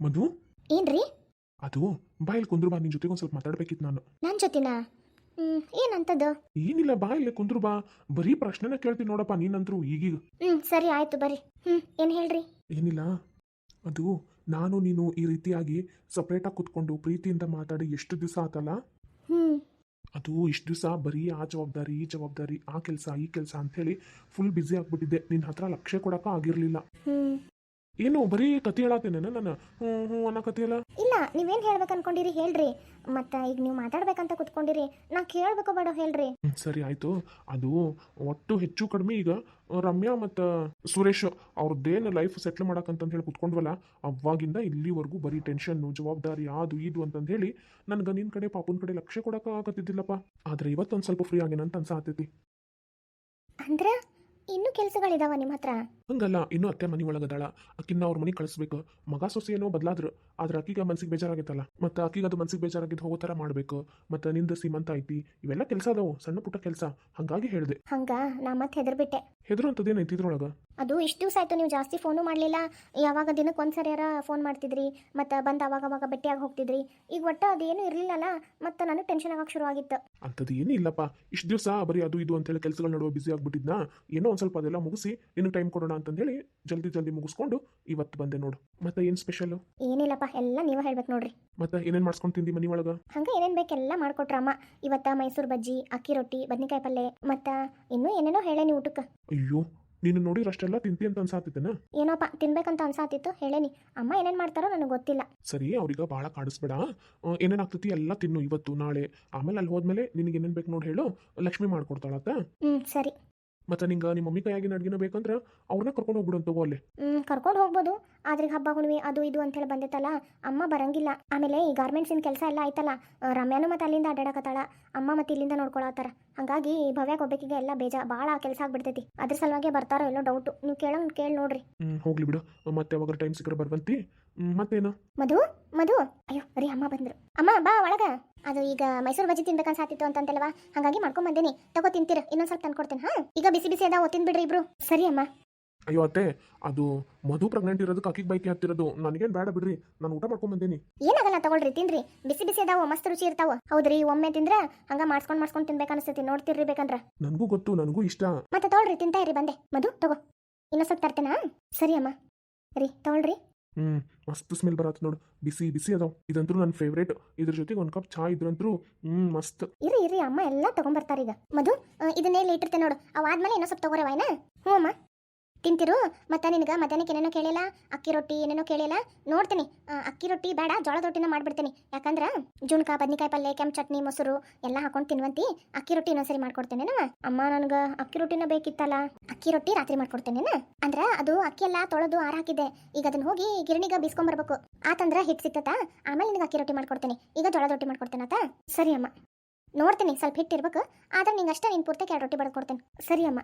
ಮಧು? ಏನ್ರಿ? ಅದು ಬಾಯಲ್ಲಿ ಕುಂದ್ರು ಬಾ ನಿನ್ ಜೊತೆಗೆ ಒಂದ್ ಸ್ವಲ್ಪ ಮಾತಾಡ್ಬೇಕಿತ್ತು ನಾನು. ನನ್ನ ಜೊತೆನಾ? ಹ್ಮ್ ಏನಂತದ್ದು? ಏನಿಲ್ಲ ಬಾ ಇಲ್ಲಿ ಕುಂದ್ರು ಬಾ ಬರೀ ಪ್ರಶ್ನೆನ ಕೇಳ್ತೀನಿ ನೋಡಪ್ಪ ನೀನಂತ್ರು ಈಗೀಗ. ಹ್ಮ್ ಸರಿ ಆಯ್ತು ಬರಿ ಹ್ಮ್ ಏನ್ ಹೇಳ್ರಿ? ಏನಿಲ್ಲ. ಅದು ನಾನು ನೀನು ಈ ರೀತಿಯಾಗಿ ಸಪ್ರೇಟಾಗಿ ಕುತ್ಕೊಂಡು ಪ್ರೀತಿಯಿಂದ ಮಾತಾಡಿ ಎಷ್ಟು ದಿವಸ ಆತಲ್ಲ? ಹ್ಮ್. ಅದು ಇಷ್ಟು ದಿವಸ ಬರೀ ಆ ಜವಾಬ್ದಾರಿ ಈ ಜವಾಬ್ದಾರಿ ಆ ಕೆಲಸ ಈ ಕೆಲಸ ಅಂತ ಹೇಳಿ ಫುಲ್ ಬ್ಯುಸಿ ಆಗ್ಬಿಟ್ಟಿದ್ದೆ. ನಿನ್ನ ಹತ್ರ ಲಕ್ಷ್ಯ ಕೊಡಕ ಆಗಿರ್ಲಿಲ್ಲ. ಹ್ಮ್. ಏನು ಬರೀ ಕತೆ ಹೇಳತ್ತೇನೆ ನಾನು ಹ್ಞೂ ಹ್ಞೂ ಅನ್ನೋ ಕತೆಯಲ್ಲ ಇಲ್ಲ ನೀವೇನು ಹೇಳ್ಬೇಕು ಅನ್ಕೊಂಡಿರಿ ಹೇಳ್ರಿ. ಮತ್ತೆ ಈಗ ನೀವು ಮಾತಾಡ್ಬೇಕಂತ ಕುತ್ಕೊಂಡಿರಿ. ನಾ ಕೇಳ್ಬೇಕು ಬೇಡ ಹೇಳ್ರಿ. ಹ್ಮ್, ಸರಿ ಆಯ್ತು. ಅದು ಒಟ್ಟು ಹೆಚ್ಚು ಕಡಿಮೆ ಈಗ ರಮ್ಯಾ ಮತ್ತು ಸುರೇಶ್ ಅವ್ರದ್ದೇನು ಲೈಫ್ ಸೆಟ್ಲ್ ಮಾಡಕ್ಕಂತಂದು ಹೇಳಿ ಕುತ್ಕೊಂಡ್ವಲ್ಲ ಅವಾಗಿಂದ ಇಲ್ಲಿವರೆಗೂ ಬರೀ ಟೆನ್ಷನ್ನು ಜವಾಬ್ದಾರಿ ಅದು ಇದು ಅಂತಂದು ಹೇಳಿ ನನ್ಗೆ ನಿನ್ನ ಕಡೆ ಪಾಪುನ ಕಡೆ ಲಕ್ಷ್ಯ ಕೊಡಕ್ಕೆ ಆಗತ್ತಿದ್ದಿಲ್ಲಪ್ಪ. ಆದ್ರೆ ಇವತ್ತೊಂದು ಸ್ವಲ್ಪ ಫ್ರೀ ಆಗೇನಂತ ಅನ್ಸಾತೈತಿ ಅಂದ್ರ? ಇನ್ನೂ ಕೆಲಸಗಳಿದಾವ ನಿಮ್ಮ ಹತ್ರ? ಹಂಗಲ್ಲ ಇನ್ನೂ ಅತ್ತೆ ಮನೆ ಒಳಗದಾಳ ಅಕ್ಕಿನ್ನ ಅವ್ರ ಮನೆ ಕಳಿಸ್ಬೇಕು. ಮಗ ಸೊಸೆ ಏನೋ ಬದಲಾದ್ರು ಆದ್ರೆ ಅಕ್ಕಿಗೆ ಮನ್ಸಿಗೆ ಬೇಜಾರಾಗಿತ್ತಲ್ಲ ಮತ್ತೆ ಅಕ್ಕಿಗೆ ಅದು ಮನ್ಸಿಗೆ ಬೇಜಾರಾಗಿದ್ದು ಹೋಗೋ ಥರ ಮಾಡಬೇಕು. ಮತ್ತೆ ನಿಂದ ಸೀಮಂತ ಐತಿ ಇವೆಲ್ಲ ಕೆಲಸ ಅದಾವು ಸಣ್ಣ ಪುಟ್ಟ ಕೆಲಸ. ಹಂಗಾಗಿ ಹೇಳಿದೆ. ಹಂಗ ನಾ ಮತ್ತೆ ಹೆದರ್ಬಿಟ್ಟೆ. ಹೆದರು ಅಂತದೇನೈತಿ ಇದ್ರೊಳಗೆ? ಅದು ಇಷ್ಟು ದಿವಸ ಆಯ್ತು ನೀವು ಜಾಸ್ತಿ ಫೋನು ಮಾಡಲಿಲ್ಲ. ಯಾವಾಗ ದಿನಕ್ಕೆ ಒಂದು ಸರಿಯಾರ ಫೋನ್ ಮಾಡ್ತಿದ್ರಿ? ಮತ್ತು ಬಂದು ಅವಾಗ ಅವಾಗ ಭೇಟಿಯಾಗಿ ಹೋಗ್ತಿದ್ರಿ? ಈಗ ಒಟ್ಟು ಅದೇನು ಇರಲಿಲ್ಲಲ್ಲ ಮತ್ತು ನನಗೆ ಟೆನ್ಷನ್ ಆಗಕ್ಕೆ ಶುರು ಆಗಿತ್ತು. ಅಂಥದ್ದು ಏನೂ ಇಲ್ಲಪ್ಪ. ಇಷ್ಟು ದಿವಸ ಬರೀ ಅದು ಇದು ಅಂತೇಳಿ ಕೆಲಸಗಳ ನಡುವೆ ಬಿಸಿ ಆಗಿಬಿಟ್ಟಿದ್ನಾ? ಏನೋ ಒಂದು ಸ್ವಲ್ಪ ಅದೆಲ್ಲ ಮುಗಿಸಿ ಇನ್ನು ಟೈಮ್ ಕೊಡೋಣ ಅಂತಂದೇಳಿ ಜಲ್ದಿ ಜಲ್ದಿ ಮುಗಿಸ್ಕೊಂಡು ಇವತ್ತು ಬಂದೆ ನೋಡು. ಮತ್ತೆ ಏನು ಸ್ಪೆಷಲ್ ಏನಿಲ್ಲಪ್ಪ ಎಲ್ಲ ನೀವೇ ಹೇಳ್ಬೇಕು ನೋಡ್ರಿ. ಮತ್ತೆ ಏನೇನು ಮಾಡ್ಸ್ಕೊಂಡು ತಿಂದಿ ಮನೆ ಒಳಗೆ? ಹಂಗೆ ಏನೇನು ಬೇಕೆಲ್ಲ ಮಾಡ್ಕೊಟ್ರಮ್ಮ ಇವತ್ತ ಇವತ್ತು ಮೈಸೂರು ಬಜ್ಜಿ ಅಕ್ಕಿ ರೊಟ್ಟಿ ಬದ್ನೆಕಾಯಿ ಪಲ್ಯ ಮತ್ತು ಇನ್ನೂ ಏನೇನೋ ಹೇಳೇನಿ ಊಟಕ್ಕೆ. ಅಯ್ಯೋ ನೀನು ನೋಡಿರಷ್ಟೆಲ್ಲ ಅಷ್ಟೆಲ್ಲ ತಿಂತಿ ಅಂತ ಅನ್ಸಾತಿತ್ತೇನ? ಏನೋಪ್ಪ ತಿನ್ಬೇಕಂತ ಅನ್ಸಾತಿತ್ತು? ಹೇಳೇನಿ. ಅಮ್ಮ ಏನೇನ್ ಮಾಡ್ತಾರೋ ನನಗೆ ಗೊತ್ತಿಲ್ಲ. ಸರಿ ಅವ್ರಿಗ ಭಾಳ ಕಾಡಿಸ್ಬೇಡ. ಏನೇನಾಗ್ತೈತಿ ಎಲ್ಲ ತಿನ್ನು ಇವತ್ತು ನಾಳೆ. ಆಮೇಲೆ ಅಲ್ಲಿ ಹೋದ್ಮೇಲೆ ನಿನಗೆ ಏನೇನ್ ಬೇಕು ನೋಡಿ ಹೇಳು. ಲಕ್ಷ್ಮಿ ಮಾಡ್ಕೊಡ್ತಾಳತ್ತ ಹ್ಮ್ ಸರಿ. ಮತ್ತೆ ನಿಂಗ ನಿಮ್ಮ ಮಮ್ಮಿ ಕೈಯಾಗಿನ ಅಡ್ಗಿನ ಬೇಕಂದ್ರೆ ಅವ್ರನ್ನ ಕರ್ಕೊಂಡು ಹೋಗ್ಬಿಡು ಅಂತ ತಗೋ ಅಲ್ಲಿ. ಹ್ಮ್ ಕರ್ಕೊಂಡು ಹೋಗ್ಬೋದು. ಆದ್ರೆ ಈಗ ಹಬ್ಬ ಹುಣ್ಣಿಮೆ ಅದು ಇದು ಅಂತ ಹೇಳಿ ಬಂದೈತಲ್ಲ ಅಮ್ಮ ಬರಂಗಿಲ್ಲ. ಆಮೇಲೆ ಈ ಗಾರ್ಮೆಂಟ್ಸಿನ ಕೆಲಸ ಎಲ್ಲ ಆಯ್ತಲ್ಲ ಆ, ರಮ್ಯಾನು ಮತ್ತೆ ಅಲ್ಲಿಂದ ಅಡ್ಡಾಡಕತ್ತಾಳ ಅಮ್ಮ ಮತ್ತೆ ಇಲ್ಲಿಂದ ನೋಡ್ಕೊಳತ್ತಾರ. ಹಾಗಾಗಿ ಭವ್ಯಾಗ ಒಬ್ಬಾಕಿಗೆ ಎಲ್ಲ ಬೇಜ ಭಾಳ ಕೆಲಸ ಆಗ್ಬಿಡ್ತೈತಿ. ಅದ್ರ ಸಲುವಾಗಿ ಬರ್ತಾರೋ ಎಲ್ಲೋ ಡೌಟ್ ನೀವು ಕೇಳಂಗ್ ಕೇಳಿ ನೋಡ್ರಿ. ಹ್ಞೂ ಹೋಗ್ಲಿ ಬಿಡು. ಮತ್ತೆ ಯಾವಾಗ ಟೈಮ್ ಸಿಕ್ಕರೆ ಬರ್ಬಂತಿ ಹ್ಮ್, ಮತ್ತೇನು? ಮಧು ಮಧು. ಅಯ್ಯೋ ರೀ ಅಮ್ಮ ಬಂದ್ರು. ಅಮ್ಮ ಬಾ ಒಳಗ. ಅದು ಈಗ ಮೈಸೂರು ಬಜ್ಜಿ ತಿನ್ಬೇಕನ್ಸಾತಿತ್ತು ಅಂತಂತಲ್ವಾ? ಹಾಗಾಗಿ ಮಾಡ್ಕೊಂಡ್ ಬಂದೇನಿ. ತಗೋ ತಿಂತೀರ ಇನ್ನೊಂದ್ ಸ್ವಲ್ಪ ತಂದ್ಕೊಡ್ತೇನೆ ಹಾ? ಈಗ ಬಿಸಿ ಬಿಸಿ ಅದಾವ ತಿನ್ಬಿಡ್ರಿ ಇಬ್ರು. ಸರಿ ಅಮ್ಮ. ಅಯ್ಯೋ ಅತ್ತೆ ಅದು ಮಧು ಪ್ರೆಗ್ನೆಂಟ್ ಇರೋದು ಅಕ್ಕಿಗೆ ಬೈಕಿ ಹತ್ತಿರೋದು ನನಗೇನು ಬೇಡ ಬಿಡ್ರಿ. ನಾನು ಊಟ ಮಾಡ್ಕೊಂಡ್ ಬಂದೇನಿ. ಏನಾಗಲ್ಲ ತಗೊಳ್ರಿ ತಿನ್ರಿ. ಬಿಸಿ ಬಿಸಿ ಅದಾವ ಮಸ್ತ್ ರುಚಿ ಇರ್ತಾವ. ಹೌದ್ರಿ ಒಮ್ಮೆ ತಿಂದ್ರೆ ಹಂಗ ಮಾಡ್ಸ್ಕೊಂಡ್ ಮಾಡ್ಸ್ಕೊಂಡ್ ತಿನ್ಬೇಕು ಅನಿಸ್ತೈತಿ. ನೋಡ್ತಿರ್ರಿ ಬೇಕಂದ್ರ. ನನಗೂ ಗೊತ್ತು ನನಗೂ ಇಷ್ಟ. ಮತ್ತೆ ತಗೊಳ್ರಿ ತಿಂತಾ ಇರಿ ಬಂದೆ. ಮಧು ತಗೋ. ಇನ್ನೊಂದ್ ಸ್ವಲ್ಪ ತರ್ತೇನಾ ಸರಿ ಅಮ್ಮ. ರೀ ತಗೊಳ್ರಿ. ಹ್ಞೂ ಮಸ್ತ್ ಸ್ಮೆಲ್ ಬರತ್ತೆ ನೋಡು. ಬಿಸಿ ಬಿಸಿ ಅದಾವ. ಇದಂತ್ರು ನನ್ನ ಫೇವ್ರೇಟ್ ಇದ್ರ ಜೊತೆಗೆ ಒಂದು ಕಪ್ ಚಾ ಇದ್ರಂತೂ ಹ್ಮ್, ಮಸ್ತ್. ಇರಿ ಇರಿ ಅಮ್ಮ ಎಲ್ಲ ತಗೊಂಬರ್ತಾರ ಈಗ. ಮಧು ಇದನ್ನೇ ಇಲ್ಲಿ ಇಟ್ಟಿರ್ತೆ ನೋಡು. ಅವಾದ್ಮೇಲೆ ಇನ್ನೊಂದ್ ಸ್ವಲ್ಪ ತಗೋರೆ ಏನ ಹ್ಞೂ ಅಮ್ಮ. ತಿಂತಿರು? ಮತ್ತೆ ನಿನಗೆ ಮಧ್ಯಾಹ್ನಕ್ಕೆ ಏನೇನೋ ಕೇಳಿಲ್ಲ? ಅಕ್ಕಿ ರೊಟ್ಟಿ ಏನೇನೋ ಕೇಳಿಲ್ಲ? ನೋಡ್ತೀನಿ. ಅಕ್ಕಿ ರೊಟ್ಟಿ ಬೇಡ, ಜೋಳದ ರೊಟ್ಟಿನ ಮಾಡ್ಬಿಡ್ತೀನಿ. ಯಾಕಂದ್ರೆ ಜುಣ್ಕ ಬದ್ನಿಕಾಯಿ ಪಲ್ಯ ಕೆಂಪು ಚಟ್ನಿ ಮೊಸರು ಎಲ್ಲ ಹಾಕೊಂಡು ತಿನ್ವಂತಿ. ಅಕ್ಕಿ ರೊಟ್ಟಿ ಇನ್ನೊಂದ್ಸರಿ ಮಾಡ್ಕೊಡ್ತೇನೆ ಅಮ್ಮ, ನನಗೆ ಅಕ್ಕಿ ರೊಟ್ಟಿನ ಬೇಕಿತ್ತಲ್ಲ? ಅಕ್ಕಿ ರೊಟ್ಟಿ ರಾತ್ರಿ ಮಾಡ್ಕೊಡ್ತೇನೆ ಅಂದ್ರೆ ಅದು ಅಕ್ಕಿ ಎಲ್ಲ ತೊಳೆದು ಆರ ಹಾಕಿದೆ ಈಗ ಅದನ್ನ ಹೋಗಿ ಗಿರಣಿಗ ಬೀಸ್ಕೊಂಬರ್ಬೇಕು. ಆತಂದ್ರೆ ಹಿಟ್ಟು ಸಿಕ್ತತಾ ಆಮೇಲೆ ನಿನಗೆ ಅಕ್ಕಿ ರೊಟ್ಟಿ ಮಾಡ್ಕೊಡ್ತೇನೆ. ಈಗ ಜೋಳದ ರೊಟ್ಟಿ ಮಾಡ್ಕೊಡ್ತೇನತ? ಸರಿ ಅಮ್ಮ. ನೋಡ್ತೀನಿ, ಸ್ವಲ್ಪ ಹಿಟ್ಟು ಇರ್ಬೇಕು. ಆದ್ರೆ ನಿಂಗೆ ಅಷ್ಟೇ ನೀನು ಪೂರ್ತಿ ಎರಡು ರೊಟ್ಟಿ ಬಡ್ಕೊಡ್ತೇನೆ ಸರಿ ಅಮ್ಮ.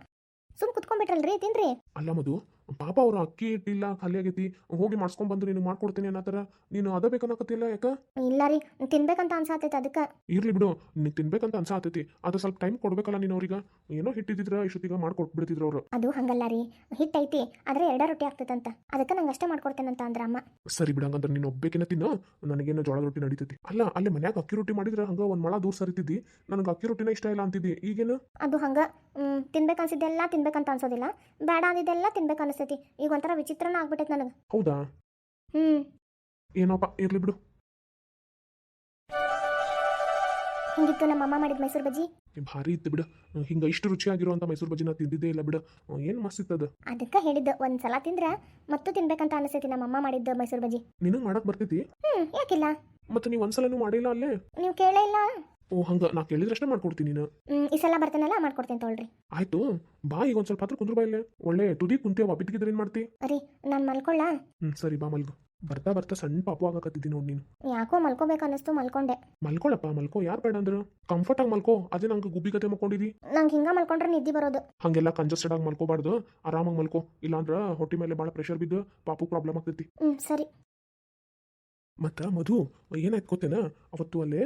ಸುಮ್ ಕುತ್ಕೊಂಡ್ಬಿಟ್ರಲ್ರಿ ತಿನ್ರಿ ಅಲ್ಲ ಮಧು ಪಾಪ ಅವ್ರ ಅಕ್ಕಿ ಇಟ್ಟಿಲ್ಲ ಖಾಲಿ ಆಗೈತಿ. ಹೋಗಿ ಮಾಡ್ಸ್ಕೊಂಡ್ ಬಂದು ನೀನು ಮಾಡ್ಕೊಡ್ತೀನಿ ಅನ್ನತರ ನೀನು ಅದ ಬೇಕನ್ನಕತ್ತಿಲ್ಲ ಯಾಕ? ಇಲ್ಲ ರೀ ತಿನ್ಬೇಕಂತ ಅನ್ಸಾತೈತೆ ಅದಕ್ಕ. ಇರ್ಲಿ ಬಿಡು ನೀ ತಿನ್ಬೇಕಂತ ಅನ್ಸಾತೈತಿ. ಅದು ಸ್ವಲ್ಪ ಟೈಮ್ ಕೊಡ್ಬೇಕಲ್ಲ ನೀನು ಅವ್ರಿಗೆ. ಏನೋ ಹಿಟ್ಟಿದ್ರ ಇಷ್ಟೊತ್ತಿಗೆ ಮಾಡ್ಕೊಟ್ಬಿಡ್ತಿದ್ರು ಅವರು. ಅದು ಹಂಗಲ್ಲ ರೀ ಹಿಟ್ ಐತಿ ಆದ್ರೆ ಎರಡ ರೊಟ್ಟಿ ಆಗ್ತೈತಂತ. ಅದಕ್ಕೆ ನಂಗೆ ಅಷ್ಟೇ ಮಾಡ್ಕೊಡ್ತೇನಂತ ಅಂದ್ರ ಅಮ್ಮ. ಸರಿ ಬಿಡಂಗಂದ್ರೆ ನೀನು ಒಬ್ಬೇಕಿನ ತಿನ್ನು. ನನಗೇನು ಜೋಳದ ರೊಟ್ಟಿ ನಡೀತೈತಿ. ಅಲ್ಲ ಅಲ್ಲಿ ಮನ್ಯಾಗ ಅಕ್ಕಿ ರೊಟ್ಟಿ ಮಾಡಿದ್ರೆ ಹಂಗ ಒಂದ್ ಮಳ ದೂರ ಸರಿತಿದ್ದಿ. ನನಗೆ ಅಕ್ಕಿ ರೊಟ್ಟಿನ ಇಷ್ಟ ಇಲ್ಲ ಅಂತಿದ್ದಿ. ಈಗೇನು? ಅದು ಹಂಗ ಹ್ಮ್, ತಿನ್ಬೇಕನ್ಸಿದ್ದೆಲ್ಲ ತಿನ್ಬೇಕಂತ ಅನ್ಸೋದಿಲ್ಲ. ಬೇಡ ಅಂದಿದ್ದೆಲ್ಲ ತಿನ್ಬೇಕು ಅನಿಸ್ತೈತಿ. ಈಗ ಒಂಥರ ವಿಚಿತ್ರನ ಆಗ್ಬಿಟ್ಟೈತೆ ನನಗೆ. ಹೌದಾ? ಹ್ಮ್. ಏನೋಪ್ಪ ಇರ್ಲಿ ಬಿಡು. ಹಿಂಗಿತ್ತು ನಮ್ಮ ಅಮ್ಮ ಮಾಡಿದ ಮೈಸೂರು ಬಜ್ಜಿ? ಭಾರಿ ಇತ್ತು ಬಿಡು. ಹಿಂಗ ಇಷ್ಟು ರುಚಿಯಾಗಿರುವಂತ ಮೈಸೂರು ಬಜ್ಜಿನ ತಿಂದಿದ್ದೇ ಇಲ್ಲ ಬಿಡು. ಏನು ಮಸ್ತ್ ಅದಕ್ಕ ಅದಕ್ಕೆ ಒಂದ್ ಸಲ ತಿಂದ್ರೆ ಮತ್ತೂ ತಿನ್ಬೇಕಂತ ಅನಿಸ್ತೈತಿ ನಮ್ಮ ಅಮ್ಮ ಮಾಡಿದ್ದ ಮೈಸೂರು ಬಜ್ಜಿ. ನಿನಗೆ ಮಾಡಕ್ ಬರ್ತೈತಿ? ಹ್ಮ್ ಯಾಕಿಲ್ಲ? ಮತ್ತೆ ನೀವು ಒಂದ್ಸಲನೂ ಮಾಡಿಲ್ಲ ಅಲ್ಲೇ? ನೀವು ಕೇಳೇ ಇಲ್ಲ. ಓ ಹಂಗೆ ನಾ ಕೇಳಿದ್ರಷ್ಟೇ ಮಾಡ್ಕೊಡ್ತೀನಿ ನೀನು. ಹ್ಮ್ ಈ ಸಲ ಬರ್ತೇನಲ್ಲ ಮಾಡ್ಕೊಡ್ತೀನಿ ತೊಗೊಳ್ರಿ. ಆಯ್ತು ಬಾ ಈಗ ಒಂದ್ ಸ್ವಲ್ಪ ಹತ್ರ ಕುಂದ್ರ ಬಾ ಇಲ್ಲೇ. ಒಳ್ಳೆ ತುದಿ ಕುಂತಿಯವ ಬಿದ್ದಿಗಿದ್ರೆ ಏನ್ ಮಾಡ್ತಿ? ಅರೆ ನಾನು ಮಲ್ಕೊಳ್ಳ ಹ್ಮ್ ಸರಿ ಬಾ ಮಲ್ಗು. ಬರ್ತಾ ಬರ್ತಾ ಸಣ್ಣ ಪಾಪು ಆಗಕತ್ತಿದ್ದಿ ನೋಡಿ ನೀನು. ಯಾಕೋ ಮಲ್ಕೋಬೇಕು ಅನ್ನಿಸ್ತು ಮಲ್ಕೊಂಡೆ. ಮಲ್ಕೊಳಪ್ಪ ಮಲ್ಕೋ ಯಾರು ಬೇಡ ಅಂದ್ರೆ. ಕಂಫರ್ಟ್ ಆಗಿ ಮಲ್ಕೋ ಅದೇ ನಂಗೆ ಗುಬ್ಬಿ ಕತೆ ಮಕ್ಕೊಂಡಿದಿ. ನಂಗೆ ಹಿಂಗ ಮಲ್ಕೊಂಡ್ರೆ ನಿದ್ದೆ ಬರೋದು. ಹಂಗೆಲ್ಲ ಕಂಜಸ್ಟೆಡ್ ಆಗಿ ಮಲ್ಕೋಬಾರ್ದು. ಆರಾಮಾಗಿ ಮಲ್ಕೋ ಇಲ್ಲಾಂದ್ರೆ ಹೊಟ್ಟಿ ಮೇಲೆ ಭಾಳ ಪ್ರೆಷರ್ ಬಿದ್ದು ಪಾಪು ಪ್ರಾಬ್ಲಮ್ ಆಗ್ತೈತಿ. ಹ್ಮ್ ಸರಿ. ಮತ್ತ ಮಧು ಏನಾಯ್ತು ಗೊತ್ತೇನ? ಅವತ್ತು ಅಲ್ಲೇ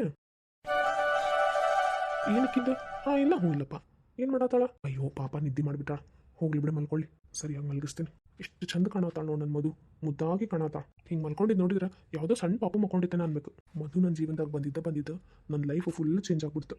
ಏನಕ್ಕಿಂದ ಹಾ ಇಲ್ಲ ಹ್ಞೂ ಇಲ್ಲಪ್ಪ. ಏನು ಮಾಡತ್ತಾಳ? ಅಯ್ಯೋ ಪಾಪ ನಿದ್ದೆ ಮಾಡಿಬಿಟ್ಟಾಳ ಹೋಗ್ಲಿ ಬಿಡ ಮಲ್ಕೊಳ್ಳಿ. ಸರಿಯಾಗಿ ಮಲಗಿಸ್ತೇನೆ. ಎಷ್ಟು ಚಂದ ಕಾಣತ್ತಾಳ ನೋಡು ನನ್ನ ಮಧು. ಮುದ್ದಾಗಿ ಕಾಣತ್ತಾಳ. ಹಿಂಗೆ ಮಲ್ಕೊಂಡಿದ್ದು ನೋಡಿದ್ರೆ ಯಾವುದೋ ಸಣ್ಣ ಪಾಪ ಮಲ್ಕೊಂಡಿದ್ದೇನೆ ಅನ್ಬೇಕು. ಮಧು ನನ್ನ ಜೀವನದಾಗ ಬಂದಿದ್ದ ಬಂದಿದ್ದ ನನ್ನ ಲೈಫ್ ಫುಲ್ ಚೇಂಜ್ ಆಗ್ಬಿಡ್ತು.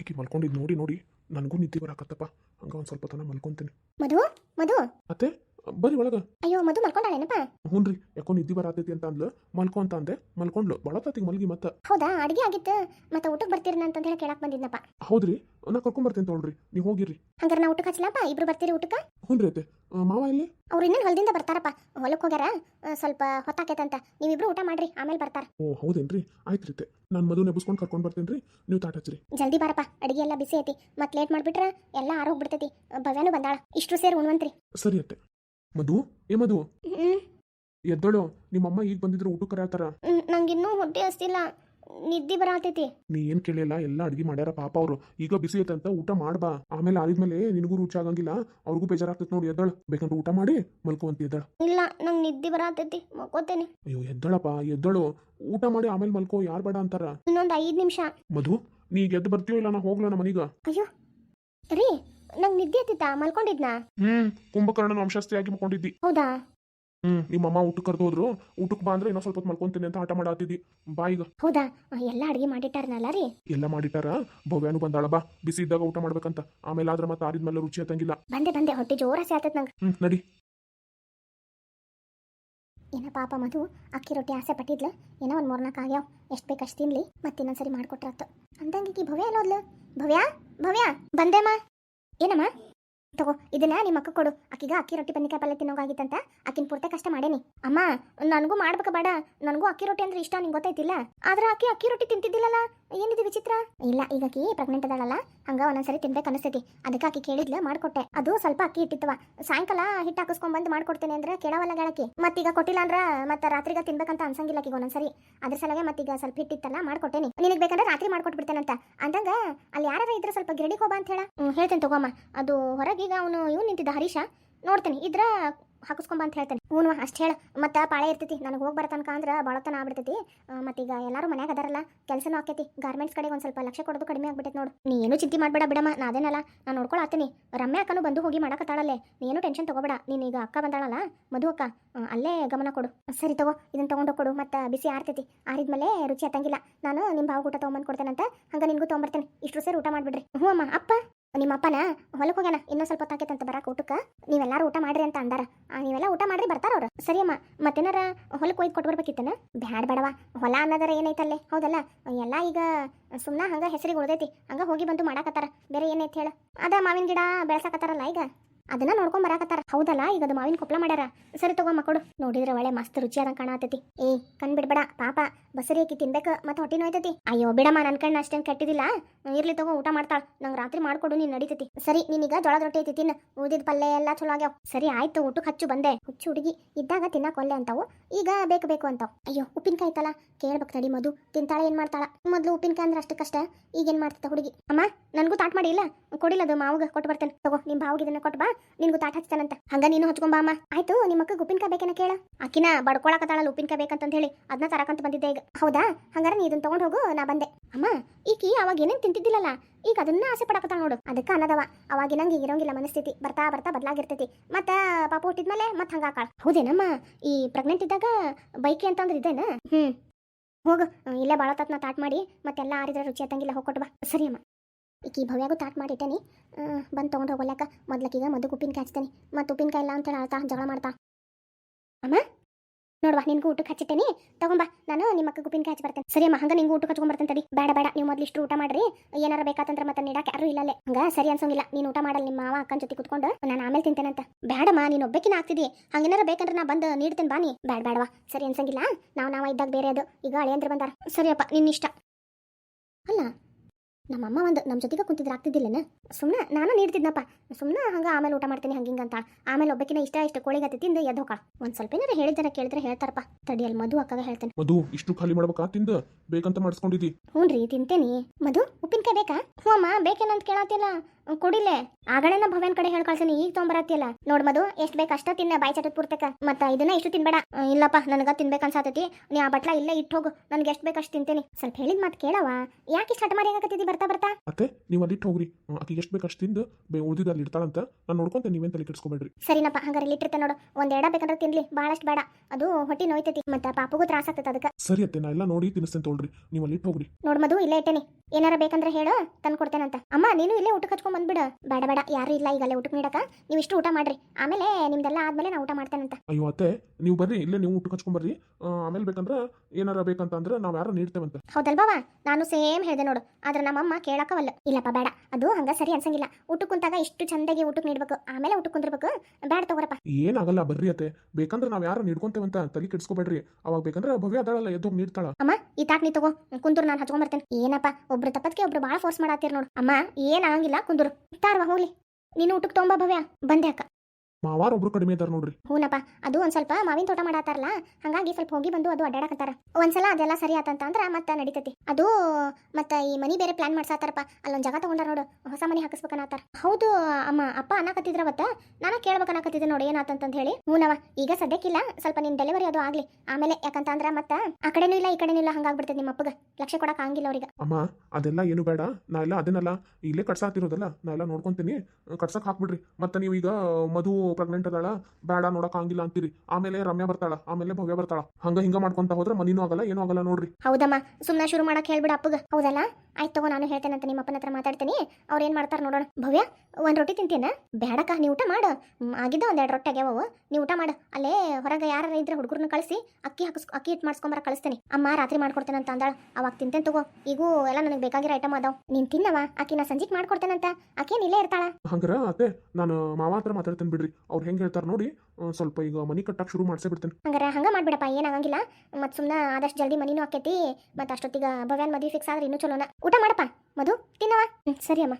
ಈಕಿ ಮಲ್ಕೊಂಡಿದ್ದು ನೋಡಿ ನೋಡಿ ನನಗೂ ನಿದ್ದೆ ಬರಾಕತ್ತಪ್ಪ. ಹಂಗ ಒಂದು ಸ್ವಲ್ಪ ತನ ಮಲ್ಕೊಂತೀನಿ. ಮಧು ಮಧು. ಅತ್ತೆ ಬರೀ ಒಳಗ. ಅಯ್ಯೋ ಮಧು ಮಲ್ಕೊಂಡಾಳೇನಪ್ಪ? ಹ್ಞೂ ಯಾಕೋ ನಿದ್ದೆ ಬರಾತೈತಿ ಅಂತ ಅಂದ್ಲು ಮಲ್ಕೊ ಅಂತ ಅಂದೆ ಮಲ್ಕೊಂಡ್ಲು. ಬಳತತಿಗೆ ಮಲ್ಗಿ ಮತ್ತೆ. ಹೌದಾ? ಅಡಿಗೆ ಆಗಿತ್ತು? ಮತ್ತೆ ಊಟಕ್ಕೆ ಬರ್ತೀರಿ ಅಂತ ಹೇಳಿ ಕೇಳಕ್ ಬಂದಿದ್ನಪ್ಪ. ಹೌದ್ರಿ. ನಾ ಕರ್ಕೊಂಬರ್ತೀನಿ ತೊಗೊಳ್ರಿ. ನೀವು ಹೋಗಿರಿ ಹಂಗಾರೆ ನಾ ಊಟಕ್ಕೆ ಹಚ್ಚಲಪ್ಪ ಇಬ್ರು ಬರ್ತೀರಿ ಊಟಕ್ಕೆ? ಹ್ಞೂ ರೀ ಅತ್ತೆ. ಮಾವ ಇಲ್ಲಿ ಅವ್ರು ಇನ್ನೇನು ಹೊಲದಿಂದ ಬರ್ತಾರಪ್ಪ. ಹೊಲಕ್ಕೆ ಹೋಗ್ಯಾರ? ಆ, ಸ್ವಲ್ಪ ಹೊತ್ತಾಕೈತಂತ ನೀವಿಬ್ರು ಊಟ ಮಾಡ್ರಿ. ಆಮೇಲೆ ಬರ್ತಾರ. ಓ ಹೌದೇನ್ರಿ? ಆಯ್ತು ರೀ ನಾನು ಮದುವೆ ನೆಬಸ್ಕೊಂಡು ಕರ್ಕೊಂಡು ಬರ್ತೀನಿ ರೀ ನೀವು ತಾಟ ಹಚ್ಚಿರಿ ಜಲ್ದಿ ಬಾರಪ್ಪ. ಅಡಿಗೆ ಎಲ್ಲ ಬಿಸಿ ಐತಿ. ಮತ್ತೆ ಲೇಟ್ ಮಾಡ್ಬಿಟ್ರ ಎಲ್ಲ ಆರೋಗ್ಬಿಡ್ತೈತಿ ಭವ್ಯಾನು ಬಂದಾಳ. ಇಷ್ಟು ಸೇರಿ ಉಣ್ವಂತ್ರಿ. ಸರಿ ಅತ್ತೆ. ಮಧು? ಏ ಮಧು? ಹ್ಮ್? ಎದ್ದಳು. ನಿಮ್ಮಮ್ಮ ಈಗ ಬಂದಿದ್ರು ಊಟ ಕರೆಯತ್ತಾರ ನಂಗೆ ನಂಗಿನ್ನೂ ಹೊಟ್ಟೆ ಹಸ್ತಿಲ್ಲ. ನಿದ್ದೆ ಬರಾತೈತಿ. ನೀ ಏನ್ ಕೇಳಿಲ್ಲ? ಎಲ್ಲ ಅಡ್ಗೆ ಮಾಡ್ಯಾರ ಪಾಪ ಅವರು. ಈಗ ಬಿಸಿ ಐತಂತ ಊಟ ಮಾಡ್ಬಾ ಆಮೇಲೆ ಆದ್ಮೇಲೆ ನಿನಗೂ ರುಚಿ ಆಗಂಗಿಲ್ಲ. ಅವ್ರಿಗೂ ಬೇಜಾರಾಗ್ತೈತೆ ನೋಡಿ ಎದ್ದಳ. ಬೇಕಂದ್ರೆ ಊಟ ಮಾಡಿ ಮಲ್ಕೊಂತ ಎದ್ದಳ. ಇಲ್ಲ ನಂಗೆ ನಿದ್ದೆ ಬರಾತೈತಿ. ಮಕ್ಕೋತೇನೆ ಅಯ್ಯೋ ಎದ್ದಳಪ್ಪ ಎದ್ದಳು. ಊಟ ಮಾಡಿ ಆಮೇಲೆ ಮಲ್ಕೋ. ಯಾರು ಬೇಡ ಅಂತಾರ? ಇನ್ನೊಂದು ಐದು ನಿಮಿಷ. ಮಧು ನೀ ಈಗ ಎದ್ದು ಬರ್ತೀಯೋ ಇಲ್ಲ ನಾ ಹೋಗ್ಲ ನಮ್ಮ ಮನೀಗ? ಅಯ್ಯೋ ರೀ ನಂಗೆ ನಿದ್ದೆ ಹತ್ತಿತ್ತಾ ಮಲ್ಕೊಂಡಿದ್ನಾ? ಹ್ಮ್ ಕುಂಭಕರ್ಣನ ವಂಶಸ್ಥಿಯಾಗಿ ಮಲ್ಕೊಂಡಿದ್ದಿ. ಹೌದಾ? ಹ್ಮ್. ನಿಮ್ಮಮ್ಮ ಊಟಕ್ಕೆ ಕರೆದು ಹೋದ್ರು. ಊಟಕ್ಕೆ ಬಾ ಅಂದ್ರೆ ಇನ್ನೂ ಸ್ವಲ್ಪ ಹೊತ್ತು ಮಲ್ಕೊಂತೀನಿ ಅಂತ ಆಟ ಮಾಡಾತಿದ್ದಿ. ಬಾ ಈಗ. ಹೌದಾ? ಆ, ಎಲ್ಲ ಅಡಿಗೆ ಮಾಡಿಟ್ಟಾರನಲ್ಲ ರೀ? ಎಲ್ಲ ಮಾಡಿಟ್ಟಾರ? ಭವ್ಯಾನು ಬಂದಾಳ ಬಾ. ಬಿಸಿ ಇದ್ದಾಗ ಊಟ ಮಾಡ್ಬೇಕಂತ. ಆಮೇಲೆ ಆದ್ರೆ ಮತ್ತೆ ಆರಿದ್ಮೇಲೆ ರುಚಿ ಹತ್ತಂಗಿಲ್ಲ ಬಂದೆ ಬಂದೆ. ಹೊಟ್ಟೆ ಜೋರ ಆತತ್ ನಂಗೆ. ಹ್ಮ್ ನಡಿ. ಏನ ಪಾಪ ಮಧು ಅಕ್ಕಿ ರೊಟ್ಟಿ ಆಸೆ ಪಟ್ಟಿದ್ಲ. ಏನೋ ಒಂದು ಮೂರ್ನಾಲ್ಕು ಆಗ್ಯಾವ. ಎಷ್ಟು ಬೇಕು ಅಷ್ಟು ತಿನ್ಲಿ. ಮತ್ತೆ ಇನ್ನೊಂದ್ಸರಿ ಮಾಡ್ಕೊಟ್ರಾತು. ಅಂದಂಗೆ ಈಕಿ ಭವ್ಯ ಏನೋದ್ಲು ಭವ್ಯ ಭವ್ಯ ಬಂದೆಮ್ಮ ಏನಮ್ಮ? ತಗೋ, ಇದನ್ನ ನಿಮ್ಮ ಅಕ್ಕ ಕೊಡು. ಅಕ್ಕಿಗ ಅಕ್ಕಿ ರೊಟ್ಟಿ ಬನ್ನಿಕಾಯಿ ಪಲ್ಯ ತಿನ್ನೋಗಾಗಿತ್ತಂತ ಅಕ್ಕಿನ ಪೂರ್ತಿ ಕಷ್ಟ ಮಾಡೇನಿ. ಅಮ್ಮ, ನನಗೂ ಮಾಡ್ಬೇಕ ಬೇಡ. ನನಗೂ ಅಕ್ಕಿ ರೊಟ್ಟಿ ಅಂದ್ರೆ ಇಷ್ಟ, ನಿಂಗೆ ಗೊತ್ತೈತಿಲ್ಲ ಆದ್ರೆ ಅಕ್ಕಿ ಅಕ್ಕಿ ರೊಟ್ಟಿ ತಿಂತಿದ್ದಿಲ್ಲಲ್ಲ? ಏನಿದೆ ವಿಚಿತ್ರ? ಇಲ್ಲ, ಈಗ ಆಕಿ ಪ್ರೆಗ್ನೆಂಟ್ ಅದಾಳಲ್ಲ, ಹಂಗ ಒಂದೊಂದ್ಸರಿ ತಿನ್ಬೇಕು ಅನಿಸ್ತೈತಿ ಅದಕ್ಕೆ ಆಕಿ ಕೇಳಿದ್ಲ, ಮಾಡ್ಕೊಟ್ಟೆ. ಅದು ಸ್ವಲ್ಪ ಅಕ್ಕಿ ಇಟ್ಟಿತ್ತವ ಸಾಯಂಕಾಲ ಹಿಟ್ಟು ಹಾಕಿಸ್ಕೊಂಡ್ ಬಂದು ಮಾಡ್ಕೊಡ್ತೇನೆ ಅಂದ್ರೆ ಕೇಳವಲ್ಲ ಗೆಳಕಿ ಮತ್ತೀಗ ಕೊಟ್ಟಿಲ್ಲ ಅಂದ್ರ ಮತ್ತೆ ರಾತ್ರಿಗ ತಿನ್ಬೇಕಂತ ಅನ್ಸಂಗಿಲ್ಲ ಈಗ ಒಂದೊಂದ್ಸರಿ. ಅದ್ರ ಸಲಗೆ ಮತ್ತೀಗ ಸ್ವಲ್ಪ ಹಿಟ್ಟಿತ್ತಲ್ಲ, ಮಾಡ್ಕೊಟ್ಟೇನಿ. ನಿನಗೆ ಬೇಕಂದ್ರೆ ರಾತ್ರಿ ಮಾಡ್ಕೊಟ್ಬಿಡ್ತೇನಂತ. ಅಂದಂಗ ಅಲ್ಲಿ ಯಾರ ಇದ್ರೆ ಸ್ವಲ್ಪ ಗಿರಡಿಗೆ ಹೋಗ ಅಂತ ಹೇಳ. ಹೇಳ್ತೇನೆ ತಗೋಮ್ಮ. ಅದು ಹೊರಗೀಗ ಅವನು ಇವ್ ನಿಂತಿದ್ದ ಹರೀಶ. ನೋಡ್ತೇನೆ, ಇದ್ರ ಹಾಕಿಸ್ಕೊಂಬ ಅಂತ ಹೇಳ್ತೇನೆ. ಹ್ಞೂ ಅಷ್ಟು ಹೇಳ. ಮತ್ತೆ ಪಾಳೆ ಇರ್ತೈತಿ, ನನಗೆ ಹೋಗಿ ಬರೋ ಅಂದ್ರೆ ಬಳತನ ಆಗ್ಬಿಡ್ತೈತಿ. ಮತ್ತೀಗ ಎಲ್ಲರೂ ಮನ್ಯಾಗ ಅದಾರಲ್ಲ, ಕೆಲಸನೂ ಆಕೈತಿ. ಗಾರ್ಮೆಂಟ್ಸ್ ಕಡೆಗೆ ಒಂದು ಸ್ವಲ್ಪ ಲಕ್ಷ ಕೊಡೋದು ಕಡಿಮೆ ಆಗ್ಬಿಟ್ಟೈತಿ ನೋಡು. ನೀ ಏನು ಚಿಂತೆ ಮಾಡಬೇಡ ಬಿಡಮ್ಮ, ನಾ ಅದೇನಲ್ಲ, ನಾನು ನೋಡ್ಕೊಳತ್ತೀನಿ ರಮ್ಯಾ ಅಕ್ಕನು ಬಂದು ಹೋಗಿ ಮಾಡಕತ್ತಾಳಲ್ಲೇ. ನೀ ಏನು ಟೆನ್ಷನ್ ತಗೋಬೇಡ, ನೀನು ಈಗ ಅಕ್ಕ ಬಂದಾಳಲ್ಲ, ಮಧು ಅಕ್ಕ ಅಲ್ಲೇ ಗಮನ ಕೊಡು. ಸರಿ ತಗೋ ಇದನ್ನ ತೊಗೊಂಡು ಕೊಡು, ಮತ್ತೆ ಬಿಸಿ ಆರ್ತೈತಿ. ಆರಿದ್ಮೇಲೆ ರುಚಿ ಹತ್ತಂಗಿಲ್ಲ ನಾನು ನಿಮ್ಮ ಭಾವ ಊಟ ತೊಗೊಂಬಂದು ಕೊಡ್ತೇನಂತ, ಹಂಗೆ ನಿನಗೂ ತೊಗೊಂಬರ್ತೇನೆ. ಇಷ್ಟು ಸೇರಿ ಊಟ ಮಾಡಿಬಿಡ್ರಿ. ಹ್ಞೂ ಅಮ್ಮ, ಅಪ್ಪ. ನಿಮ್ಮ ಅಪ್ಪನ ಹೊಲಕ್ಕೆ ಹೋಗ್ಯಾನ ಇನ್ನೂ ಸ್ವಲ್ಪ ಹೊತ್ತಾಕೈತಂತ ಬರಾಕ ಊಟಕ್ಕೆ. ನೀವೆಲ್ಲರೂ ಊಟ ಮಾಡ್ರಿ ಅಂತ ಅಂದಾರ. ನೀವೆಲ್ಲ ಊಟ ಮಾಡ್ರಿ ಬರ್ತಾರ ಅವ್ರು. ಸರಿ ಅಮ್ಮ ಮತ್ತೇನಾರ ಹೊಲಕ್ಕೆ ಒಯ್ದು ಕೊಟ್ಟು ಬರ್ಬೇಕಿತ್ತನ? ಬ್ಯಾಡ ಬೇಡವಾ, ಹೊಲ ಅನ್ನೋದರ ಏನೈತಲ್ಲೇ. ಹೌದಲ್ಲ, ಎಲ್ಲ ಈಗ ಸುಮ್ಮನೆ ಹಂಗ ಹೆಸರಿಗೆ ಉಳ್ದೈತಿ, ಹಂಗ ಹೋಗಿ ಬಂದು ಮಾಡಾಕತ್ತಾರ. ಬೇರೆ ಏನೈತಿ ಹೇಳ. ಅದ ಮಾವಿನ ಗಿಡ ಬೆಳ್ಸಾಕತ್ತಾರಲ್ಲ ಈಗ. ಅದನ್ನ ನೋಡ್ಕೊಂಡ್ ಬರಾಕತ್ತಾರ. ಹೌದಲ್ಲ, ಈಗ ಅದು ಮಾವಿನ ಕೊಪ್ಪಳ ಮಾಡ್ಯಾರ. ಸರಿ ತಗೋ ಮಕ್ಕಳು ನೋಡಿದ್ರೆ ಒಳ್ಳೆ ಮಸ್ತ್ ರುಚಿಯಾದಂಗೆ ಕಾಣತೈತಿ ಏ, ಕಣ್ ಬಿಡ್ಬೇಡ, ಪಾಪ. ಬಸರಿ ಆಕಿ ತಿನ್ಬೇಕು ಮತ್ತೆ ಹೊಟ್ಟೆ ನೋಯ್ತೈತಿ. ಅಯ್ಯೋ, ಬಿಡಮ್ಮ ನನ್ನ ಕಣ್ಣು ಅಷ್ಟೇನು ಕೆಟ್ಟಿದಿಲ್ಲ. ಇರ್ಲಿ ತಗೋ, ಊಟ ಮಾಡ್ತಾಳ. ನಂಗೆ ರಾತ್ರಿ ಮಾಡ್ಕೊಡು, ನೀನು ನಡೀತೈತಿ. ಸರಿ ನೀನೀಗ ಜೋಳದ ರೊಟ್ಟಿ ಐತಿ ತಿನ್ನು ಊದಿದ ಪಲ್ಯ ಎಲ್ಲ ಚಲೋ ಆಗ್ಯಾವ. ಸರಿ, ಆಯ್ತು ಊಟಕ್ಕೆ ಹಚ್ಚು, ಬಂದೆ. ಹುಚ್ಚು ಹುಡುಗಿ, ಇದ್ದಾಗ ತಿನ್ನಕ್ ಒಲ್ಲೆ ಅಂತಾವು. ಈಗ ಬೇಕು ಬೇಕು ಅಂತಾವ್. ಅಯ್ಯೋ, ಉಪ್ಪಿನಕಾಯಿ ಐತಲ್ಲ? ಕೇಳ್ಬೇಕು ನಡಿ, ಮಧು. ತಿಂತಾಳೆ, ಏನ್ ಮಾಡ್ತಾಳ? ಮೊದ್ಲು ಉಪ್ಪಿನಕಾಯಿ ಅಂದ್ರೆ ಅಷ್ಟಕ್ಕಷ್ಟ. ಕಷ್ಟ ಈಗ ಏನ್ ಮಾಡ್ತಾ ಹುಡುಗಿ? ಅಮ್ಮ, ನನಗೂ ತಾಟ್ ಮಾಡಿ, ಇಲ್ಲ? ಕೊಡಿಲ್ಲ ಅದು ಮಾವಗ ಕೊಟ್ಟು ಬರ್ತೇನೆ. ತಗೋ, ನಿಮ್ ಭಾವಗೆ ಇದನ್ನ ಕೊಟ್ಟು ಬಾ. ನಿನ್ಗೂ ತಾಟ್ ಹಚ್ತಾನಂತ. ಹಂಗ ನೀನು ಹಚ್ಕೊಂಬಾ ಅಮ್ಮ. ಆಯ್ತು ನಿಮ್ಮ ಅಕ್ಕ ಉಪ್ಪಿನಕಾಯಿ ಬೇಕೇನ ಕೇಳ? ಅಕ್ಕಿನ ಬಡ್ಕೊಳಕತ್ತಾಳಲ್ಲ ಉಪ್ಪಿನಕಾಯಿ ಬೇಕಂತ ಹೇಳಿ. ಅದನ್ನ ತರಕಂತ ಬಂದಿದ್ದೆ ಈಗ. ಹೌದಾ? ಹಂಗಾರ ನೀ ಇದನ್ನ ತಗೊಂಡ್ ಹೋಗು, ನಾ ಬಂದೆ. ಅಮ್ಮ, ಈಕಿ ಅವಾಗ ಏನೇನ್ ತಿಂತಿದ್ದಿಲ್ಲಲ್ಲ? ಈಗ ಅದನ್ನ ಆಸೆ ಪಡಕತ್ತಾಳ ನೋಡು. ಅದಕ್ಕೆ ಅನ್ನದವ ಅವಾಗಿನಂಗ ಈಗ ಇರೋಂಗಿಲ್ಲ ಮನಸ್ಥಿತಿ. ಬರ್ತಾ ಬರ್ತಾ ಬದಲಾಗಿರ್ತೈತಿ. ಮತ್ತ ಪಾಪ ಹುಟ್ಟಿದ್ಮೇಲೆ ಹಂಗ ಆಕಾಳ. ಹೌದೇನಮ್ಮ? ಈ ಪ್ರೆಗ್ನೆಂಟ್ ಇದ್ದಾಗ ಬೈಕಿ ಅಂತಂದ್ರೆ ಇದೇನ? ಹ್ಮ್. ಹೋಗು, ಇಲ್ಲೇ ಬಾಳತ್ತ ನಾ ತಾಟ್ ಮಾಡಿ ಮತ್ತೆಲ್ಲ ಆರಿದ್ರೆ ರುಚಿ ಹತ್ತಂಗಿಲ್ಲ ಹೋಗ್ಕೊಟ್ಟು ಬಾ. ಸರಿ ಅಮ್ಮ. ಈಕಿ ಭವ್ಯಾಗೂ ತಾಟ್ ಮಾಡಿಟ್ಟೇನಿ ಬಂದು ತೊಗೊಂಡು ಹೋಗಲಕ್ಕ ಮೊದ್ಲಕ್ಕೀಗ ಮದ್ದು ಉಪ್ಪಿನಕಾಯಿ ಹಚ್ತೇನೆ ಮತ್ತು ಉಪ್ಪಿನಕಾಯಿ ಇಲ್ಲ ಅಂತೇಳಿ ಅಳ್ತಾ, ಜಗಳ ಮಾಡ್ತಾ. ಅಮ್ಮ, ನೋಡುವ, ನಿನ್ಗೂ ಊಟಕ್ಕೆ ಹಚ್ಚಿಟ್ಟೇನಿ? ತಗೊಂಬಾ, ನಾನು ನಿಮ್ಮ ಅಕ್ಕ ಉಪ್ಪಿನಕಾಯಿ ಹಚ್ಚಿ ಬರ್ತೇನೆ. ಸರಿ ಅಮ್ಮ ಹಂಗೆ ನಿಂಗೂ ಊಟಕ್ಕೆ ಹಚ್ಕೊಂಡ್ ಬರ್ತೇನೆ ತಡಿ. ಬೇಡ ಬೇಡ, ನೀವು ಮೊದ್ಲು ಇಷ್ಟು ಊಟ ಮಾಡ್ರಿ. ಏನಾರ ಬೇಕಾತಂದ್ರೆ ಮತ್ತೆ ನೀಡಕ್ಕೆ ಯಾರು ಇಲ್ಲಲ್ಲೇ ಹಂಗ ಸರಿ ಅನ್ಸಂಗಿಲ್ಲ. ನೀನು ಊಟ ಮಾಡಲ್ಲ ನಿಮ್ಮ ಮಾವ ಅಕ್ಕನ ಜೊತೆ ಕುತ್ಕೊಂಡು ನಾನು ಆಮೇಲೆ ತಿಂತೇನಂತ. ಬೇಡಮ್ಮ ನೀನು ಒಬ್ಬಕಿನ ಆಗ್ತಿದ್ದಿ ಹಂಗೇನಾರ ಬೇಕಂದ್ರೆ ನಾ ಬಂದು ನೀಡ್ತೇನೆ ಬಾ ನೀ. ಬೇಡ ಬೇಡವಾ ಸರಿ ಅನ್ಸಂಗಿಲ್ಲ. ನಾವು ನಾವು ಇದ್ದಾಗ ಬೇರೆ ಅದು. ಈಗ ಅಳಿಯಂದ್ರೆ ಬಂದಾರ. ಸರಿಯಪ್ಪ ನಿನ್ನ ಇಷ್ಟ. ಅಲ್ಲ ನಮ್ಮಮ್ಮ ಒಂದು ನಮ್ಮ ಜೊತೆಗೆ ಕುಂತಿದ್ರೆ ಆಗ್ತಿದ್ದಿಲ್ಲನ? ಸುಮ್ಮನೆ ನಾನು ನೀಡ್ತಿದ್ನಪ್ಪ. ಸುಮ್ಮನೆ ಹಂಗ ಆಮೇಲೆ ಊಟ ಮಾಡ್ತೀನಿ ಹಂಗಿಂಗಂತ ಆಮೇಲೆ ಒಬ್ಬಕಿನ ಇಷ್ಟ ಇಷ್ಟ ಕೋಳಿಗತ್ತೆ ತಿಂದು ಎದ್ದು ಹೋಗ ಒಂದು ಸ್ವಲ್ಪ ಏನಾರ ಹೇಳಿದಾರ ಕೇಳಿದ್ರೆ ಹೇಳ್ತಾರಪ್ಪ. ತಡಿಯಲ್ ಮಧು ಅಕ್ಕಾಗ ಹೇಳ್ತೇನೆ. ಮಧು ಇಷ್ಟು ಖಾಲಿ ಮಾಡ್ಬೇಕಾ? ತಿಂದ? ಬೇಕಂತ ಮಾಡಿಸ್ಕೊಂಡಿದ್ದಿ ಹ್ಞೂ ರೀ ತಿಂತೇನಿ. ಮಧು ಉಪ್ಪಿನಕಾಯಿ ಬೇಕಾ? ಹ್ಞೂ ಅಮ್ಮ ಬೇಕೇನಂತ ಕೇಳತ್ತಿಲ್ಲ ಕೊಡಿಲೆ. ಆಗಡೆನ ಭವ್ಯನ್ ಕಡೆ ಹೇಳ್ ಕಳ್ಸೀನಿ ಈಗ ತೊಗೊಂಬರತ್ತಿಲ್ಲ ನೋಡ್ ಮಧು ಎಷ್ಟು ಬೇಕು ಅಷ್ಟ ತಿನ್ನ ಬಾಯಿ ಚಟದ ಪೂರ್ತಕ. ಮತ್ತ ಇದನ್ನ ಇಷ್ಟು ತಿನ್ಬೇಡ. ಇಲ್ಲಪ್ಪ ನನಗ ತಿನ್ಬೇಕು ಅನ್ಸಾತೈತಿ. ನೀ ಆ ಬಟ್ಲ ಇಲ್ಲೇ ಇಟ್ಟು ಹೋಗು. ನನಗೆ ಎಷ್ಟು ಬೇಕು ಅಷ್ಟು ತಿಂತೇನಿ. ಸ್ವಲ್ಪ ಹೇಳಿದ ಮಾತು ಕೇಳವ ಯಾಕೆ ಇಷ್ಟು ಹಠ ಮಾಡಿ ಆಗತ್ತಿದ್ದಿ ಬರ್ತಾ ಬರ್ತಾ? ಅತ್ತೆ ನೀವು ಅಲ್ಲಿಟ್ಟು ಹೋಗ್ರಿ. ಅಕ್ಕಿ ಎಷ್ಟು ಬೇಕು ಅಷ್ಟು ತಿಂದು ಬೇ ಉಳಿದಿದ್ದು ಅಲ್ಲಿ ಇಡ್ತಾಳಂತ ನಾನು ನೋಡ್ಕೊಂತ ನೀವೇನು ತಲೆ ಕೆಡಿಸ್ಕೊಬೇಡ್ರಿ. ಸರಿನಪ್ಪ ಹಂಗಾರೆ ಇಟ್ಟಿರ್ತೆ ನೋಡು. ಒಂದ್ ಎಡ ಬೇಕಂದ್ರೆ ತಿನ್ಲಿ ಬಹಳಷ್ಟು ಬೇಡ. ಅದು ಹೊಟ್ಟಿ ನೋಯ್ತೈತಿ. ಮತ್ತೆ ಪಾಪಗೂ ತ್ರಾಸ ಆಗ್ತೈತೆ ಅದಕ್ಕೆ. ಸರಿ ಅತ್ತೆ ನಾ ಎಲ್ಲ ನೋಡಿ ತಿನ್ನಿಸ್ತೇನೆ ತೊಗೊಳ್ರಿ ನೀವು ಅಲ್ಲಿಟ್ಟು ಹೋಗ್ರಿ. ನೋಡ್ ಮಧು ಇಲ್ಲೇ ಇಟ್ಟೇನಿ. ಏನಾರ ಬೇಕಂದ್ರೆ ಹೇಳು ತಂದು ಕೊಡ್ತೇನಂತ. ಅಮ್ಮ ನೀನು ಇಲ್ಲೇ ಊಟಕ್ಕೆ ಹಚ್ಕೊಂಡ್ ಬಂದ್ಬಿಡು. ಬೇಡ ಬೇಡ ಯಾರು ಇಲ್ಲ ಈಗ ಅಲ್ಲೇ ಊಟಕ್ಕೆ ನೀಡಕ ನೀವು ಇಷ್ಟು ಊಟ ಮಾಡ್ರಿ. ಆಮೇಲೆ ನಿಮ್ದೆಲ್ಲ ಆದ್ಮೇಲೆ ನಾ ಊಟ ಮಾಡ್ತೇನಂತ. ಅಯ್ಯೋ ಅತ್ತೆ ನೀವು ಬರ್ರಿ ಇಲ್ಲೇ ನೀವು ಊಟಕ್ಕೆ ಹಚ್ಕೊಂಡ್ ಬರ್ರಿ. ಆಮೇಲೆ ಬೇಕಂದ್ರೆ ಏನಾರ ಬೇಕಂತ ಅಂದ್ರೆ ನಾವು ಯಾರು ನೀಡ್ತೇವಂತ. ಹೌದಲ್ವ ನಾನು ಸೇಮ್ ಹೇಳ್ದೆ ನೋಡು. ಆದ್ರೆ ನಮ್ಮಮ್ಮ ಕೇಳಕವಲ್ಲ ಇಲ್ಲಪ್ಪ ಬೇಡ. ಅದು ಹಂಗ ಸರಿ ಅನ್ಸಂಗಿಲ್ಲ. ಊಟಕ್ಕೆ ಕುಂತಾಗ ಇಷ್ಟು ಚಂದಾಗಿ ಊಟಕ್ಕೆ ನೀಡ್ಬೇಕು. ಆಮೇಲೆ ಊಟಕ್ಕೆ ಕುಂದಿರ್ಬೇಕು. ಬೇಡ ತಗೋರಪ್ಪ. ಏನಾಗಲ್ಲ ಬರ್ರಿ ಅತ್ತೆ. ಬೇಕಂದ್ರೆ ನಾವು ಯಾರು ನೀಡ್ಕೊಂತೇವಂತ ತಲೆ ಕೆಡ್ಸ್ಕೊಬೇಡ್ರಿ. ಅವಾಗ ಬೇಕಂದ್ರೆ ಭವ್ಯ ಅದಾಳಲ್ಲ ಎದ್ದು ಹೋಗಿ ನೀಡ್ತಾಳ. ಅಮ್ಮ ಈ ತಾಟ್ ನೀ ತಗೋ. ಕುಂತೂರು ನಾನು ಹಚ್ಕೊಂಡ್ ಬರ್ತೇನೆ. ಏನಪ್ಪ ಒಬ್ರು ತಪ್ಪತ್ಕೆ ಒಬ್ರು ಭಾಳ ಫೋರ್ಸ್ ಮಾಡತ್ತೀರ ನೋಡು. ಅಮ್ಮ, ಏನ್ ಆಗಂಗಿಲ್ಲ, ಕುಂದೂರು. ತಾರ್ವಾ ಹೋಗ್ಲಿ. ನೀನು ಊಟಕ್ಕೆ ತೊಂಬ ಭವ್ಯ. ಬಂದೆ ಅಕ್ಕ. ಮಾವಾರ ಒಬ್ರು ಕಡಿಮೆ ಇದಾರ ನೋಡ್ರಿ. ಹೂನಪ್ಪ ಅದು ಒಂದ್ ಸ್ವಲ್ಪ ಮಾವಿನ ತೋಟ ಮಾಡತ್ತಾರಲ್ಲ ಹಂಗಾಗಿ ಸ್ವಲ್ಪ ಹೋಗಿ ಬಂದು ಅದು ಅಡ್ಡಾಡಕತ್ತಾರ. ಒಂದ್ಸಲ ಅದೆಲ್ಲ ಸರಿ ಆತಂತ ಅಂದ್ರ ಮತ್ತ ನಡಿತೈತಿ. ಅದು ಮತ್ತ ಈ ಮನಿ ಬೇರೆ ಪ್ಲಾನ್ ಮಾಡ್ಸಾತಾರಪ್ಪ ಅಲ್ಲೊಂದ್ ಜಾಗ ತಗೊಂಡಾರ ನೋಡು ಹೊಸ ಮನಿ ಹಾಕಿಸ್ಬೇಕನ್ನತ್ತಾರ ಹೌದು ಅಮ್ಮ ಅಪ್ಪ ಅನ್ನಕತ್ತಿದ್ರ ಮತ್ತ ನಾನು ಕೇಳ್ಬೇಕನ್ನಕತ್ತಿದ್ದೆ ನೋಡಿ ಏನಾತಂತ ಹೇಳಿ. ಹೂನವ ಈಗ ಸದ್ಯಕ್ಕಿಲ್ಲ ಸ್ವಲ್ಪ ನಿನ್ ಡೆಲಿವರಿ ಅದು ಆಗ್ಲಿ. ಆಮೇಲೆ ಯಾಕಂತ ಅಂದ್ರ ಮತ್ತ ಆ ಕಡೆನೂ ಇಲ್ಲ ಈ ಕಡೆನೂ ಇಲ್ಲ ಹಂಗಾಗ್ಬಿಡ್ತೈತಿ ನಿಮ್ಮ ಅಪ್ಪಗ. ಲಕ್ಷ ಕೊಡಕ್ ಆಗಿಲ್ಲ ಅವ್ರಿಗೆ. ಅಮ್ಮ ಅದೆಲ್ಲ ಏನು ಬೇಡ. ನಾ ಎಲ್ಲ ಅದನ್ನೆಲ್ಲ ಇಲ್ಲೇ ಕಟ್ಸಾತಿರೋದಲ್ಲ ನಾ ಎಲ್ಲ ನೋಡ್ಕೊಂತೀನಿ. ಕಟ್ಸಕ್ ಹಾಕ್ಬಿಡ್ರಿ. ಮತ್ತೆ ನೀವು ಈಗ ಮಧು ಪ್ರೆಗ್ನೆಂಟ್ ಅದಾಳ ಬೇಡ ನೋಡಕ್ ಆಗಿಲ್ಲ ಅಂತೀರಿ. ಆಮೇಲೆ ರಮ್ಯಾ ಬರ್ತಾಳ ಆಮೇಲೆ ಭವ್ಯ ಬರ್ತಾಳ. ಹಂಗ ಹಿಂಗ ಮಾಡ್ಕೊಂತ ಹೋದ್ರೆ ಮನಿನೂ ಆಗಲ್ಲ ಏನು ಆಗಲ್ಲ ನೋಡ್ರಿ. ಹೌದಮ್ಮ ಸುಮ್ಮನೆ ಶುರು ಮಾಡಕ್ ಹೇಳ್ಬಿಡ ಅಪ್ಪಗ. ಹೌದಲ್ಲ? ಆಯ್ತು ತಗೋ ನಾನು ಹೇಳ್ತೇನೆ ಅಂತ ನಿಮ್ಮ ಅಪ್ಪನ ಹತ್ರ ಮಾತಾಡ್ತೀನಿ. ಅವ್ರ ಏನ್ ಮಾಡ್ತಾರ ನೋಡೋಣ. ಭವ್ಯ ಒಂದ್ ರೊಟ್ಟಿ ತಿಂತೀನ ಬೇಡಕ್ಕ ನೀ ಊಟ ಮಾಡು. ಮ್, ಆಗಿದ್ದ ಒಂದೆರಡು ರೊಟ್ಟಿ ಆಗ್ಯಾವವು ನೀ ಊಟ ಮಾಡ. ಅಲ್ಲೇ ಹೊರಗೆ ಯಾರ ಇದ್ರೆ ಹುಡುಗರನ್ನ ಕಳಿಸಿ ಅಕ್ಕಿ ಹಾಕಿಸ್ ಅಕ್ಕಿ ಹಿಟ್ಟು ಮಾಡ್ಸ್ಕೊಂಬರ ಕಳಿಸ್ತೀನಿ. ಅಮ್ಮ ರಾತ್ರಿ ಮಾಡ್ಕೊಡ್ತೇನೆ ಅಂತ ಅಂದಾಳ. ಅವಾಗ ತಿಂತೇನೆ ತಗೋ. ಈಗೂ ಎಲ್ಲ ನನಗೆ ಬೇಕಾಗಿರೋ ಐಟಮ್ ಅದಾವ. ನೀನ್ ತಿನ್ನವ. ಆಕಿ ನಾ ಸಂಜಿಕ್ ಮಾಡ್ಕೊಡ್ತೇನಂತ. ಆಕೇನ್ ಇಲ್ಲೇ ಇರ್ತಾಳ. ಹಂಗಾರ ಅತ್ತೆ ನಾನು ಮಾವ ಹತ್ರ ಮಾತಾಡ್ತೇನೆ ಬಿಡ್ರಿ. ಅವ್ರು ಹೆಂಗೆ ಹೇಳ್ತಾರೆ ನೋಡಿ ಸ್ವಲ್ಪ ಈಗ ಮನಿ ಕಟ್ಟಕ್ಕೆ ಶುರು ಮಾಡಿಸೇ ಬಿಡ್ತೇನೆ. ಹಂಗಾರೆ ಹಂಗೆ ಮಾಡ್ಬಿಡಪ್ಪ ಏನಾಗಂಗಿಲ್ಲ ಮತ್ತು ಸುಮ್ಮನೆ ಆದಷ್ಟು ಜಲ್ದಿ ಮನಿನೂ ಆಕೈತಿ ಮತ್ತು ಅಷ್ಟೊತ್ತಿಗೆ ಭವ್ಯಾನ್ ಮದುವೆ ಫಿಕ್ಸ್ ಆದ್ರೆ ಇನ್ನೂ ಚಲೋನ. ಊಟ ಮಾಡಪ್ಪ, ಮಧು ತಿನ್ನವ ಸರಿ ಅಮ್ಮ.